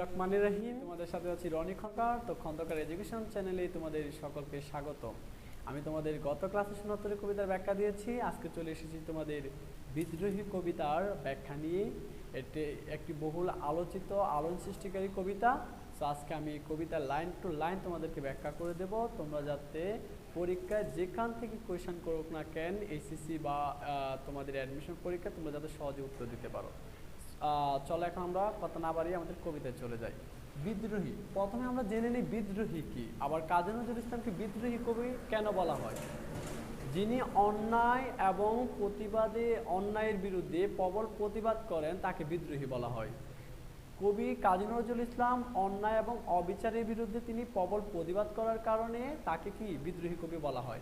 রহমান রাহিম। তোমাদের সাথে আছি রনি খন্দকার তো খন্দকার এডুকেশন চ্যানেলে তোমাদের সকলকে স্বাগত। আমি তোমাদের গত ক্লাসে সোনাত্তরের কবিতার ব্যাখ্যা দিয়েছি। আজকে চলে এসেছি তোমাদের বিদ্রোহী কবিতার ব্যাখ্যা নিয়ে। এটি একটি বহুল আলোচিত, আলোড়ন সৃষ্টিকারী কবিতা। তো আজকে আমি কবিতার লাইন টু লাইন তোমাদেরকে ব্যাখ্যা করে দেব। তোমরা যাতে পরীক্ষায় যেখান থেকে কোয়েশন করুক না কেন এইচএসসি বা তোমাদের অ্যাডমিশন পরীক্ষা তোমরা যাতে সহজে উত্তর দিতে পারো। চলো এখন আমরা কথা না বাড়িয়ে আমাদের কবিতায় চলে যাই। বিদ্রোহী। প্রথমে আমরা জেনে নিই বিদ্রোহী কি। আবার কাজী নজরুল ইসলামকে বিদ্রোহী কবি কেন বলা হয়? যিনি অন্যায় এবং প্রতিবাদে, অন্যায়ের বিরুদ্ধে প্রবল প্রতিবাদ করেন, তাকে বিদ্রোহী বলা হয়। কবি কাজী নজরুল ইসলাম অন্যায় এবং অবিচারের বিরুদ্ধে তিনি প্রবল প্রতিবাদ করার কারণে তাকে কি বিদ্রোহী কবি বলা হয়?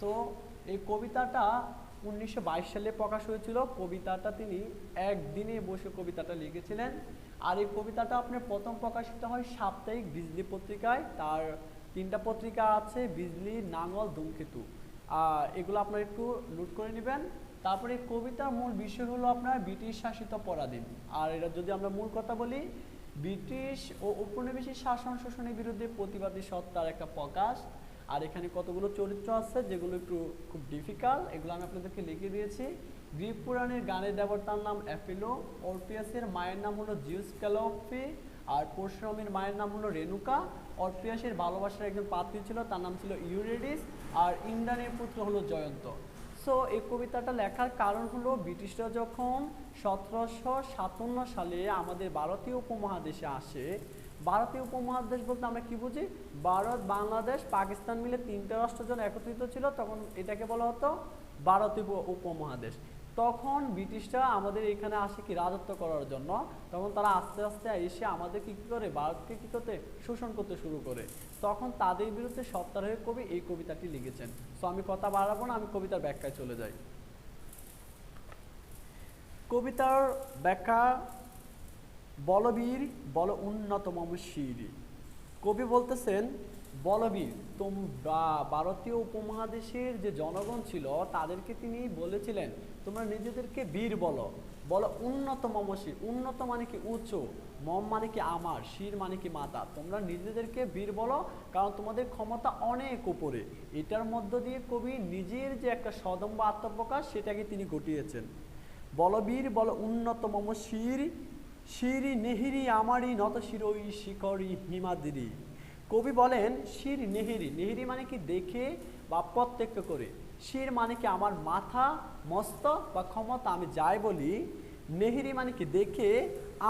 সো এই কবিতাটা উনিশশো বাইশ সালে প্রকাশ হয়েছিল। কবিতাটা তিনি একদিনে বসে কবিতাটা লিখেছিলেন। আর এই কবিতাটা আপনার প্রথম প্রকাশিত হয় সাপ্তাহিক বিজলি পত্রিকায়। তার তিনটা পত্রিকা আছে বিজলি নাঙ্গল ধূমকেতু। আহ, এগুলো আপনারা একটু নোট করে নেবেন। তারপরে কবিতার মূল বিষয় হলো আপনার ব্রিটিশ শাসিত পরাধীন। আর এটা যদি আমরা মূল কথা বলি ব্রিটিশ ও উপনিবেশিক শাসন শোষণের বিরুদ্ধে প্রতিবাদী সত্তার একটা প্রকাশ। আর এখানে কতগুলো চরিত্র আছে যেগুলো একটু খুব ডিফিকাল্ট এগুলো আমি আপনাদেরকে লিখে দিয়েছি। গ্রীক পুরাণের গানের দেবতার নাম অ্যাপিলো, অর্পিয়াসের মায়ের নাম হলো জিউস ক্যালোফি আর পরশুরামের মায়ের নাম হলো রেণুকা। অর্পিয়াসের ভালোবাসার একজন পাত্রী ছিল, তার নাম ছিল ইউরেডিস, আর ইন্দ্রানের পুত্র হলো জয়ন্ত। সো এই কবিতাটা লেখার কারণ হলো ব্রিটিশরা যখন সতেরোশো সাতান্ন সালে আমাদের ভারতীয় উপমহাদেশে আসে ভারতীয় উপমহাদেশ বলতে আমরা কি বুঝি? ভারত, বাংলাদেশ, পাকিস্তান মিলে তিনটে রাষ্ট্র যখন একত্রিত ছিল, তখন এটাকে বলা হতো ভারতীয় উপ- উপমহাদেশ। তখন ব্রিটিশরা আমাদের এখানে আসে কি রাজত্ব করার জন্য। তখন তারা আস্তে আস্তে এসে আমাদের কি করে? ভারতকে কি করতে? শোষণ করতে শুরু করে। তখন তাদের বিরুদ্ধে সপ্তাহের কবি এই কবিতাটি লিখেছেন। সো আমি কথা বাড়াবো না, আমি কবিতার ব্যাখ্যায় চলে যাই। কবিতার ব্যাখ্যা বলবীর বল উন্নতমম শির। কবি বলতেছেন, বলবীর তোমরা ভারতীয় উপমহাদেশের যে জনগণ ছিল, তাদেরকে তিনি বলেছিলেন, তোমরা নিজেদেরকে বীর বলো। বলো উন্নত মম শির, উন্নত মানে কি উঁচু মম মানে কি আমার, শির মানে কি মাতা। তোমরা নিজেদেরকে বীর বলো, কারণ তোমাদের ক্ষমতা অনেক উপরে। এটার মধ্য দিয়ে কবি নিজের যে একটা সদম্ব আত্মপ্রকাশ, সেটাকে তিনি ঘটিয়েছেন। বলবীর বল উন্নত মম শির শিরি নেহিরি আমারই নত শিরই শিখরি হিমাদ্রি কবি বলেন, শির নেহিরি নেহিরি মানে কি দেখে বা প্রত্যক্ষ করে। শির মানে কি আমার মাথা মস্তক বা ক্ষমতা আমি যাই বলি। নেহিরি মানে কি দেখে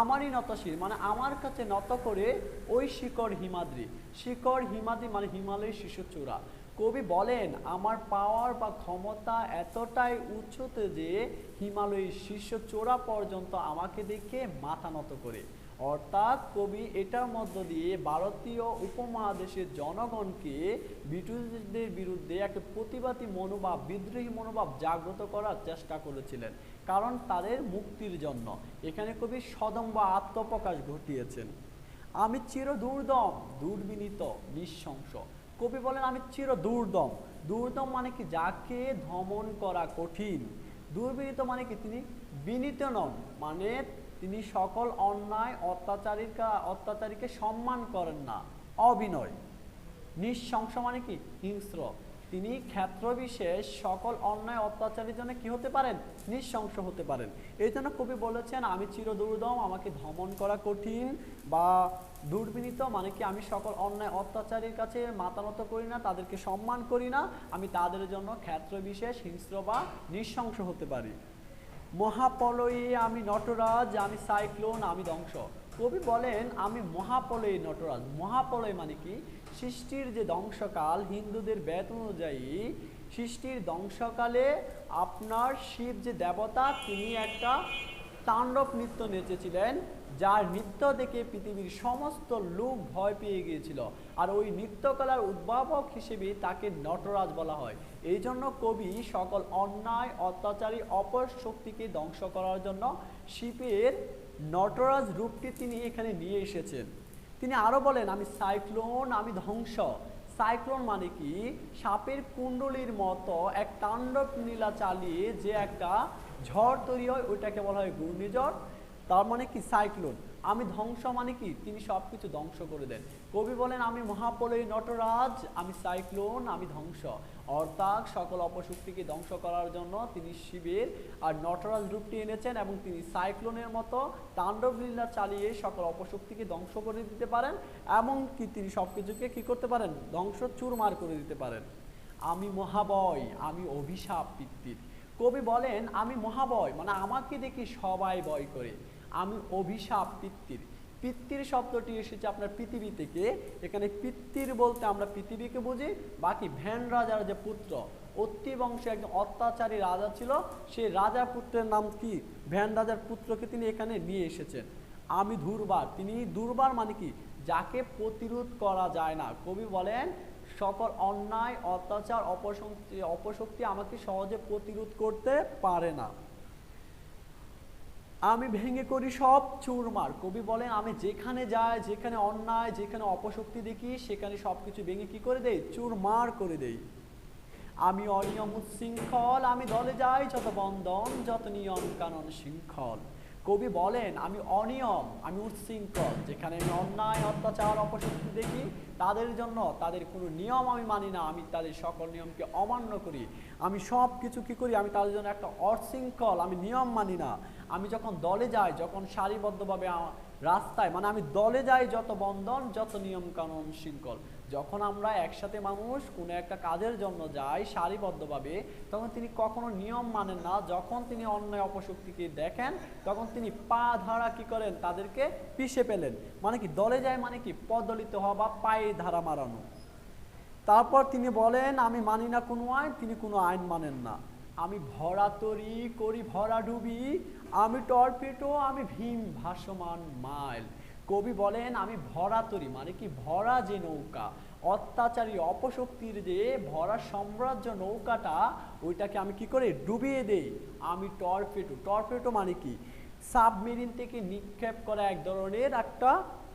আমারই নত শির মানে আমার কাছে নত করে ওই শিকড় হিমাদ্রি শিকড় হিমাদ্রি মানে হিমালয়ের শিশু চূড়া। কবি বলেন, আমার পাওয়ার বা ক্ষমতা এতটাই উচ্চতে যে হিমালয়ের শীর্ষ চোরা পর্যন্ত আমাকে দেখে মাথা নত করে। অর্থাৎ কবি এটার মধ্য দিয়ে ভারতীয় উপমহাদেশের জনগণকে ব্রিটিশদের বিরুদ্ধে একটা প্রতিবাদী মনোভাব, বিদ্রোহী মনোভাব জাগ্রত করার চেষ্টা করেছিলেন, কারণ তাদের মুক্তির জন্য। এখানে কবি সদম্ব আত্মপ্রকাশ ঘটিয়েছেন। আমি চির দুর্দম দুর্বিনীত, নিঃশংস। কবি বলেন, আমি চির দুর্দম দুর্দম মানে কি? যাকে ধমন করা কঠিন। দুর্বিনীত মানে কি? তিনি বিনীত নন। মানে তিনি সকল অন্যায় অত্যাচারিকা অত্যাচারীকে সম্মান করেন না। অবিনয়। নিঃশংস মানে কি? হিংস্র। তিনি ক্ষেত্রবিশেষ সকল অন্যায় অত্যাচারের জন্য কি হতে পারেন? নিঃশংস হতে পারেন। এই জন্য কবি বলেছেন, আমি চির দুর্দম আমাকে ধমন করা কঠিন বা দুর্বিনীত মানে কি আমি সকল অন্যায় অত্যাচারীর কাছে মাতানত করি না, তাদেরকে সম্মান করি না, আমি তাদের জন্য ক্ষেত্রবিশেষ, হিংস্র বা নিঃশংস হতে পারি। মহাপলয়ে আমি নটরাজ, আমি সাইক্লোন, আমি ধ্বংস। কবি বলেন, আমি মহাপলয়ে নটরাজ। মহাপলয় মানে কি? সৃষ্টির যে ধ্বংসকাল, হিন্দুদের বেদ অনুযায়ী সৃষ্টির ধ্বংসকালে আপনার শিব যে দেবতা, তিনি একটা তাণ্ডব নৃত্য নেচেছিলেন, যার নৃত্য দেখে পৃথিবীর সমস্ত লোক ভয় পেয়ে গিয়েছিল। আর ওই নৃত্যকলার উদ্ভাবক হিসেবে তাকে নটরাজ বলা হয়। এই জন্য কবি সকল অন্যায়, অত্যাচারী, অপর শক্তিকে ধ্বংস করার জন্য শিবের নটরাজ রূপটি তিনি এখানে নিয়ে এসেছেন। তিনি আরও বলেন, আমি সাইক্লোন, আমি ধ্বংস। সাইক্লোন মানে কি? সাপের কুণ্ডলির মতো এক তাণ্ডব নীলা চালিয়ে যে একটা ঝড় তৈরি হয়, ওইটাকে বলা হয় ঘূর্ণিঝড়। তার মানে কি? সাইক্লোন। আমি ধ্বংস মানে কি? তিনি সব কিছু ধ্বংস করে দেন। কবি বলেন, আমি মহাপলয় নটরাজ, আমি সাইক্লোন, আমি ধ্বংস। অর্থাৎ সকল অপশক্তিকে ধ্বংস করার জন্য তিনি শিবের আর নটরাজ রূপটি এনেছেন এবং তিনি সাইক্লোনের মতো তাণ্ডব লীলা চালিয়ে সকল অপশক্তিকে ধ্বংস করে দিতে পারেন, এমনকি তিনি সব কিছুকে কী করতে পারেন? ধ্বংস চুরমার করে দিতে পারেন। আমি মহাবয়, আমি অভিশাপ পিত্তির কবি বলেন, আমি মহাবয় মানে আমাকে দেখি সবাই বয় করে। আমি অভিশাপ, পিত্তির। পিত্তির শব্দটি এসেছে আপনার পৃথিবী থেকে। এখানে পিত্তির বলতে আমরা পৃথিবীকে বুঝি, বাকি ভ্যান রাজার যে পুত্র অত্তি বংশে একজন অত্যাচারী রাজা ছিল, সেই রাজার পুত্রের নাম কি? ভ্যান রাজার পুত্রকে তিনি এখানে নিয়ে এসেছেন। আমি দুর্বার, তিনি দুর্বার মানে কি? যাকে প্রতিরোধ করা যায় না। কবি বলেন, সকল অন্যায়, অত্যাচার, অপশক্তি অপশক্তি আমাকে সহজে প্রতিরোধ করতে পারে না। আমি ভেঙে করি সব চুরমার। কবি বলেন, আমি যেখানে যাই, যেখানে অন্যায়, যেখানে অপশক্তি দেখি, সেখানে সব কিছু ভেঙে কি করে দেই? চুরমার করে দেই। আমি অনিয়ম উচ্ছৃঙ্খল, আমি দলে যাই, যত বন্ধন, যত নিয়ম কানুন শৃঙ্খল। কবি বলেন, আমি অনিয়ম, আমি উচ্ছৃঙ্খল। যেখানে আমি অন্যায়, অত্যাচার, অপশক্তি দেখি, তাদের জন্য, তাদের কোনো নিয়ম আমি মানি না। আমি তাদের সকল নিয়মকে অমান্য করি। আমি সব কিছু কী করি? আমি তাদের জন্য একটা অশৃঙ্খল, আমি নিয়ম মানি না। আমি যখন দলে যাই, যখন সারিবদ্ধভাবে রাস্তায় মানে আমি দলে যাই যত বন্ধন, যত নিয়ম কানুন শৃঙ্খল। যখন আমরা একসাথে মানুষ কোনো একটা কাজের জন্য যাই সারিবদ্ধভাবে, তখন তিনি কখনো নিয়ম মানেন না। যখন তিনি অন্যায় অপশক্তিকে দেখেন, তখন তিনি পা ধারা কি করেন? তাদেরকে পিষে পেলেন মানে কি, দলে যায় মানে কি, পদলিত হওয়া বা পায়ে ধারা মারানো। তারপর তিনি বলেন, আমি মানি না কোনো আইন। তিনি কোনো আইন মানেন না। আমি ভরা তরি করি, ভরা ডুবি, আমি টর্পেটো, আমি ভীম ভাসমান মাইল। কবি বলেন, আমি ভরা তরি মানে কি ভরা যে নৌকা, অত্যাচারী, অপশক্তির যে ভরা সাম্রাজ্য নৌকাটা, ওইটাকে আমি কি করে ডুবিয়ে দেই? আমি টর্পেটো। টর্পেটো মানে কি? সাবমেরিন থেকে নিক্ষেপ করা এক ধরনের একটা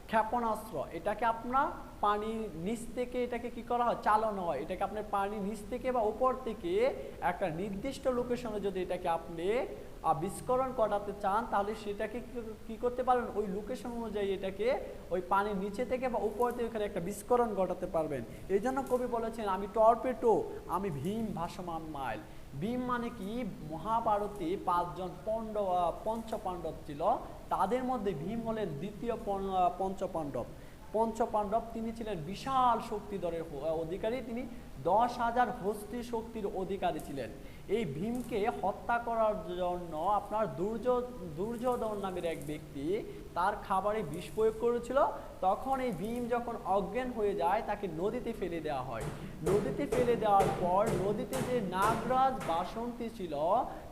ক্ষেপণাস্ত্র এটাকে আপনার পানির নিচ থেকে এটাকে কি করা হয়? চালানো হয়। এটাকে আপনার পানির নিচ থেকে বা উপর থেকে একটা নির্দিষ্ট লোকেশনে যদি এটাকে আপনি আহ, বিস্ফোরণ ঘটাতে চান তাহলে সেটাকে কি- করতে পারবেন ওই লোকেশন অনুযায়ী এটাকে ওই পানির নিচে থেকে বা উপর থেকে ওখানে একটা বিস্ফোরণ ঘটাতে পারবেন। এই জন্য কবি বলেছেন আমি টর্পেটো আমি ভীম ভাসমান মাইল। ভীম মানে কি? মহাভারতে পাঁচজন পণ্ড পঞ্চ পাণ্ডব ছিল। তাদের মধ্যে ভীম হলেন দ্বিতীয় পন- পঞ্চ পাণ্ডব পঞ্চ পাণ্ডব তিনি ছিলেন বিশাল শক্তিধরের অধিকারী। তিনি দশ হাজার হস্তি শক্তির অধিকারী ছিলেন। এই ভীমকে হত্যা করার জন্য আপনার দুর্য, দুর্যোধন নামের এক ব্যক্তি তার খাবারে বিষ প্রয়োগ করেছিল। তখন এই ভীম যখন অজ্ঞান হয়ে যায়, তাকে নদীতে ফেলে দেওয়া হয়। নদীতে ফেলে দেওয়ার পর নদীতে যে নাগরাজ বাসন্তী ছিল,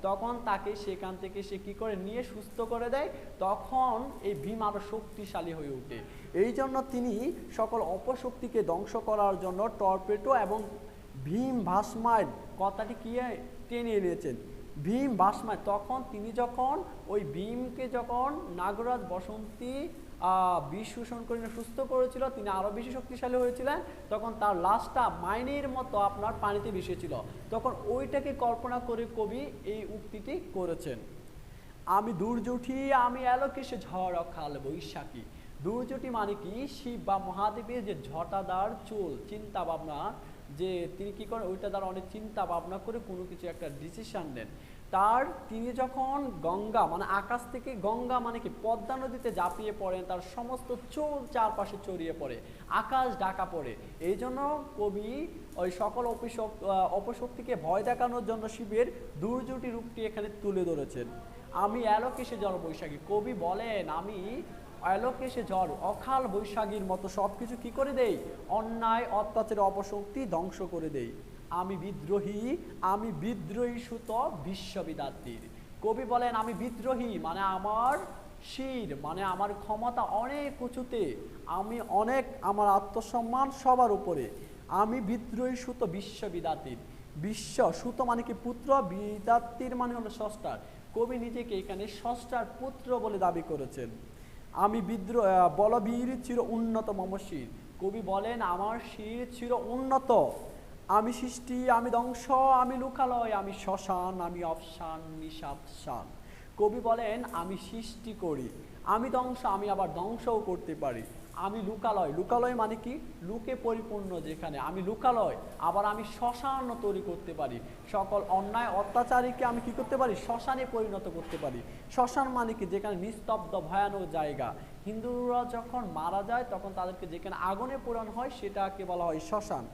তখন তাকে সেখান থেকে সে কী করে নিয়ে সুস্থ করে দেয়? তখন এই ভীম আরও শক্তিশালী হয়ে ওঠে। এই জন্য তিনি সকল অপশক্তিকে ধ্বংস করার জন্য টর্পেটো এবং ভীম ভাসমাইল, কথাটি কি টেনে এনেছেন ভীম ভাসমাইল তখন তিনি যখন ওই ভীমকে যখন নাগরাজ বসন্তী বিষ শোষণ করে সুস্থ করেছিল, তিনি আরও বেশি শক্তিশালী হয়েছিলেন, তখন তার লাশটা মাইনের মতো আপনার পানিতে ভেসেছিল। তখন ওইটাকে কল্পনা করে কবি এই উক্তিটি করেছেন। আমি দুর্জুঠি আমি এলোকেশে ঝড় অখাল বৈশাখী। দুর্জুটি মানে কি? শিব বা মহাদেবের যে ঝটাদার চুল, চিন্তা ভাবনা যে তিনি কি করেন, ওইটা দ্বারা অনেক চিন্তা ভাবনা করে কোনো কিছু একটা ডিসিশন নেন। তার তিনি যখন গঙ্গা মানে আকাশ থেকে গঙ্গা মানে কি পদ্মা নদীতে ঝাঁপিয়ে পড়েন, তার সমস্ত চুল চারপাশে ছড়িয়ে পড়ে, আকাশ ঢাকা পড়ে। এই জন্য কবি ওই সকল অপিশক অপশক্তিকে ভয় দেখানোর জন্য শিবের দুর্জুটি রূপটি এখানে তুলে ধরেছেন। আমি অ্যালোকেশে ঝড় বৈশাখী কবি বলেন, আমি অ্যালোকেশে ঝড় অকাল বৈশাখীর মতো সব কিছু কী করে দেই অন্যায়, অত্যাচার, অপশক্তি ধ্বংস করে দেই আমি বিদ্রোহী আমি বিদ্রোহী সুত বিশ্ববিদ্যার্থীর কবি বলেন, আমি বিদ্রোহী মানে আমার শির মানে আমার ক্ষমতা অনেক উঁচুতে। আমি অনেক, আমার আত্মসম্মান সবার উপরে। আমি বিদ্রোহী সুত বিশ্ববিদ্যার্থীর বিশ্ব, সুত মানে কি পুত্র? বিদ্যার্থীর মানে হলো ষষ্ঠার কবি নিজেকে এখানে ষষ্ঠার পুত্র বলে দাবি করেছেন। আমি বিদ্রোহ বলবীর চির উন্নত, মম শির। কবি বলেন, আমার শির চির উন্নত। আমি সৃষ্টি, আমি ধ্বংস, আমি লুকালয়, আমি শ্মশান, আমি অপশান নিশাপশান কবি বলেন, আমি সৃষ্টি করি, আমি ধ্বংস, আমি আবার ধ্বংসও করতে পারি। আমি লুকালয়। লুকালয় মানে কি? লুকে পরিপূর্ণ যেখানে। আমি লুকালয়, আবার আমি শ্মশান তৈরি করতে পারি। সকল অন্যায় অত্যাচারীকে আমি কি করতে পারি? শ্মশানে পরিণত করতে পারি। শ্মশান মানে কি? যেখানে নিস্তব্ধ, ভয়ানক জায়গা। হিন্দুরা যখন মারা যায়, তখন তাদেরকে যেখানে আগুনে পোড়ানো হয়, সেটাকে বলা হয় শ্মশান।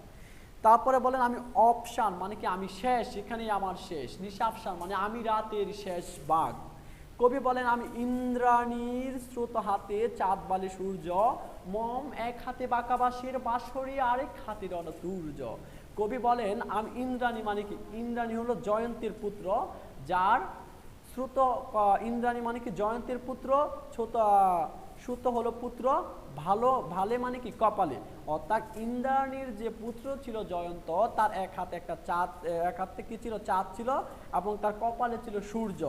তারপরে বলেন আমি অপশান মানে কি আমি শেষ, এখানেই আমার শেষ। নিশাবসান মানে আমি রাতের শেষ বাঘ। কবি বলেন, আমি ইন্দ্রাণীর স্রোত হাতে চাঁদ বালে সূর্য, মম এক হাতে বাঁকাবাসের বাঁশরি আরেক হাতে রণতুর্য কবি বলেন, আমি ইন্দ্রাণী মানে কি? ইন্দ্রাণী হলো জয়ন্তীর পুত্র, যার শ্রুত ইন্দ্রাণী মানে কি? জয়ন্তীর পুত্র, ছোট সুত হলো পুত্র, ভালো, ভালে মানে কি? কপালে। অর্থাৎ ইন্দ্রাণীর যে পুত্র ছিল জয়ন্ত, তার এক হাতে একটা চাঁদ, এক হাতে কি ছিল? চাঁদ ছিল এবং তার কপালে ছিল সূর্য।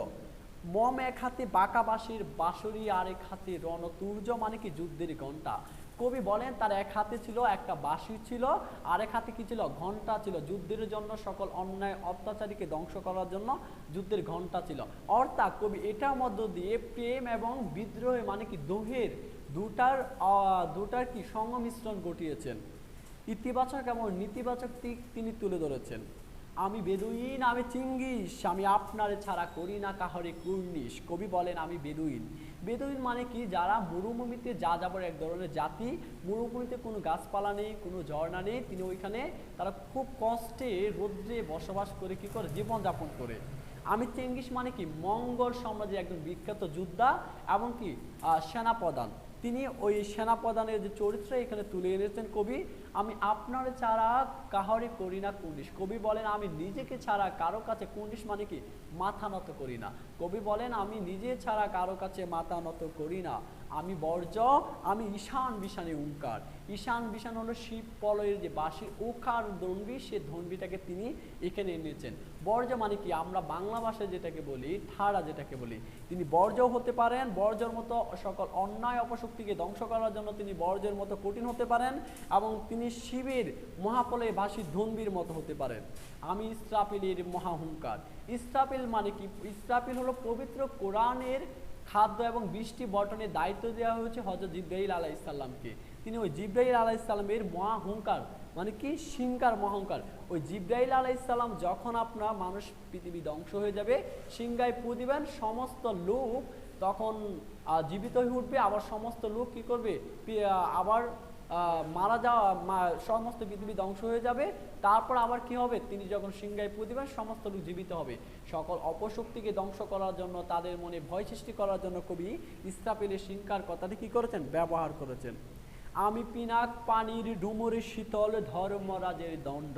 মম এক হাতে বাঁকাবাসীর বাঁশরি আর এক হাতে রণতুর্য মানে কি যুদ্ধের ঘণ্টা। কবি বলেন, তার এক হাতে ছিল একটা বাঁশি ছিল, আর এক হাতে কি ছিল? ঘণ্টা ছিল। যুদ্ধের জন্য সকল অন্যায় অত্যাচারীকে ধ্বংস করার জন্য যুদ্ধের ঘণ্টা ছিল। অর্থাৎ কবি, এটার মধ্য দিয়ে প্রেম এবং বিদ্রোহে মানে কি দোহের দুটার দুটার কি সংমিশ্রণ ঘটিয়েছেন। ইতিবাচক এবং নেতিবাচক দিক তিনি তুলে ধরেছেন। আমি বেদুইন, আমি চিঙ্গিস, আমি আপনারে ছাড়া করি না কাহরে কুর্নিশ। কবি বলেন, আমি বেদুইন। বেদুইন মানে কি? যারা মরুভূমিতে যা যাবার এক ধরনের জাতি, মরুভূমিতে কোনো গাছপালা নেই, কোনো ঝর্ণা নেই, তিনি ওইখানে তারা খুব কষ্টে রৌদ্রে বসবাস করে, কি করে? জীবনযাপন করে। আমি চেঙ্গিস মানে কি? মঙ্গল সাম্রাজ্যের একজন বিখ্যাত যোদ্ধা এবং কি? সেনাপ্রধান। তিনি ওই সেনাপ্রধানের যে চরিত্র এখানে তুলে এনেছেন কবি, আমি আপনার ছাড়া কাহারে করি না কুন্ডিস কবি বলেন, আমি নিজেকে ছাড়া কারও কাছে কুন্ডিস মানে কি? মাথা নত করি না। কবি বলেন, আমি নিজে ছাড়া কারও কাছে মাথা নত করি না। আমি বর্জ্য, আমি ঈশান বিশানে ওঙ্কার ঈশান বিশান হলো শিব পলয়ের যে বাসি ওকার দণ্ডি, সে ধন্ডিটাকে তিনি এখানে এনেছেন। বর্জ্য মানে কি? আমরা বাংলা ভাষায় যেটাকে বলি ঠাড়া যেটাকে বলি, তিনি বর্জ্য হতে পারেন, বর্জ্যর মতো সকল অন্যায় অপশক্তিকে ধ্বংস করার জন্য তিনি বর্জ্যের মতো কঠিন হতে পারেন এবং তিনি শিবের মহাপলয়ে বাসী ধন্বির মতো হতে পারেন। আমি ইসরাপিলের মহাহুঙ্কার ইসরাপিল মানে কি? ইসরাপিল হলো পবিত্র কোরআনের খাদ্য এবং বৃষ্টি বটনের দায়িত্ব দেওয়া হয়েছে হজরত জিব্রাইল আলাহ ইসলামকে তিনি ওই জিব্রাইল আলাহ ইসলামের মহাহুঙ্কার মানে কি? সিংকার মহংকার ওই জিব্রাইল আলাহ ইসলাম যখন আপনার মানুষ পৃথিবী ধ্বংস হয়ে যাবে সিংগায় পু দিবেন, সমস্ত লোক তখন জীবিত হয়ে উঠবে, আবার সমস্ত লোক কি করবে? আবার মারা যাওয়া সমস্ত পৃথিবী ধ্বংস হয়ে যাবে। তারপর আবার কি হবে? তিনি যখন সিংহায় পু দিবেন, সমস্ত লোক জীবিত হবে। সকল অপশক্তিকে ধ্বংস করার জন্য, তাদের মনে ভয় সৃষ্টি করার জন্য কবি ইস্তাপিলের সিংকার কথাটি কি করেছেন? ব্যবহার করেছেন। আমি পিনাক পানির ডুমুরে শীতল ধর্মরাজের দণ্ড।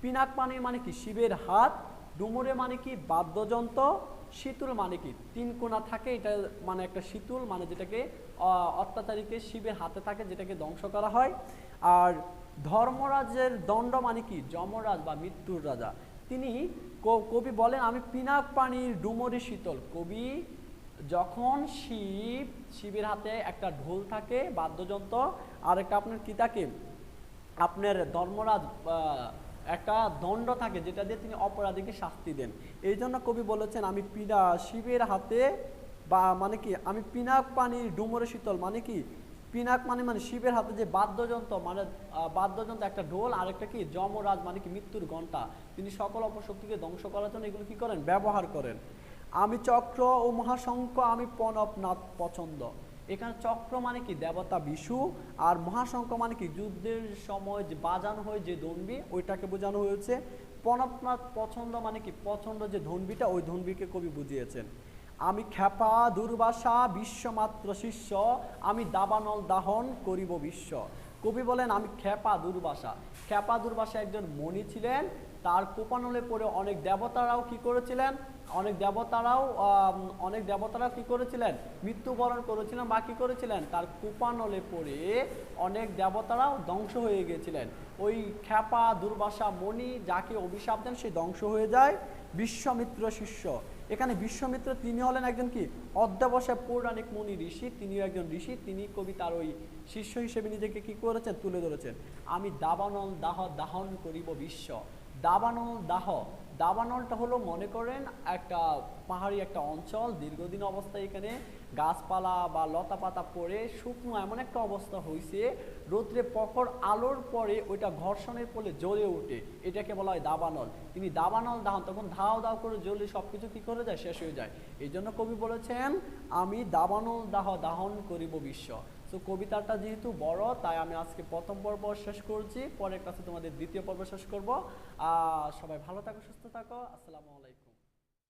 পিনাক পানি মানে কি? শিবের হাত। ডুমুরে মানে কি? বাদ্যযন্ত্র। শীতুল মানে কি? তিন কোণা থাকে, এটা মানে একটা শীতুল মানে যেটাকে অত্যাচারীকে শিবের হাতে থাকে, যেটাকে ধ্বংস করা হয়। আর ধর্মরাজের দণ্ড মানে কি? যমরাজ বা মৃত্যুর রাজা। তিনি কবি বলেন, আমি পিনাক পানির ডুমুরে শীতল। কবি যখন শিব, শিবের হাতে একটা ঢোল থাকে, বাদ্যযন্ত্র, আর একটা আপনার কি থাকে? আপনার ধর্মরাজ একটা দণ্ড থাকে, যেটা দিয়ে তিনি অপরাধীকে শাস্তি দেন। এই জন্য কবি বলেছেন, আমি পিনা, শিবের হাতে বা মানে কি? আমি পিনাক পানির ডুমরে শীতল। মানে কি? পিনাক মানে মানে শিবের হাতে যে বাদ্যযন্ত্র মানে বাদ্যযন্ত্র একটা ঢোল আর একটা কি? যমরাজ মানে কি? মৃত্যুর ঘণ্টা তিনি সকল অপশক্তিকে ধ্বংস করার জন্য এগুলো কি করেন? ব্যবহার করেন। আমি চক্র ও মহাশঙ্খ, আমি প্রণবনাথ পছন্দ। এখানে চক্র মানে কি? দেবতা বিশু। আর মহাশঙ্খ মানে কি? যুদ্ধের সময় যে বাজানো হয় যে ধনবি, ওইটাকে বোঝানো হয়েছে। প্রণবনাথ পছন্দ মানে কি? পছন্দ যে ধনবিটা, ওই ধনবিকে কবি বুঝিয়েছেন। আমি খ্যাপা দুর্বাসা বিশ্বমাত্র শিষ্য, আমি দাবানল দাহন করিব বিশ্ব। কবি বলেন, আমি খ্যাপা দুর্বাসা। খ্যাপা দুর্বাসা একজন মণি ছিলেন, তার কোপানলে পরে অনেক দেবতারাও কি করেছিলেন, অনেক দেবতারাও অনেক দেবতারাও কি করেছিলেন, মৃত্যুবরণ করেছিলেন বা কী করেছিলেন, তার কোপানলে পড়ে অনেক দেবতারাও ধ্বংস হয়ে গিয়েছিলেন ওই খ্যাপা দুর্বাসা মণি যাকে অভিশাপ দেন, সে ধ্বংস হয়ে যায়। বিশ্বমিত্র শিষ্য। এখানে বিশ্বমিত্র তিনি হলেন একজন কি? অধ্যাবসায় পৌরাণিক মুনি ঋষি, তিনিও একজন ঋষি, তিনি কবি তার ওই শিষ্য হিসেবে নিজেকে কি করেছেন? তুলে ধরেছেন। আমি দাবানল দাহ দাহন করিব বিশ্ব। দাবানল দাহ দাবানলটা হলো, মনে করেন, একটা পাহাড়ি একটা অঞ্চল, দীর্ঘদিন অবস্থায় এখানে, গাছপালা বা লতা পাতা পড়ে, শুকনো এমন একটা অবস্থা হয়েছে রৌদ্রে প্রখর আলোর পরে ওইটা ঘর্ষণের ফলে জ্বলে ওঠে, এটাকে বলা হয় দাবানল। তিনি দাবানল দাহন তখন ধাও দাও করে জ্বলে সব কিছু কী করে যায়? শেষ হয়ে যায়। এই জন্য কবি বলেছেন, আমি দাবানল দাহ দাহন করিব বিশ্ব। তো কবিতাটা যেহেতু বড়, তাই আমি আজকে প্রথম পর্ব শেষ করছি। পরের কাছে তোমাদের দ্বিতীয় পর্ব শেষ করব। সবাই ভালো থাকো, সুস্থ থাকো। আসসালামু আলাইকুম।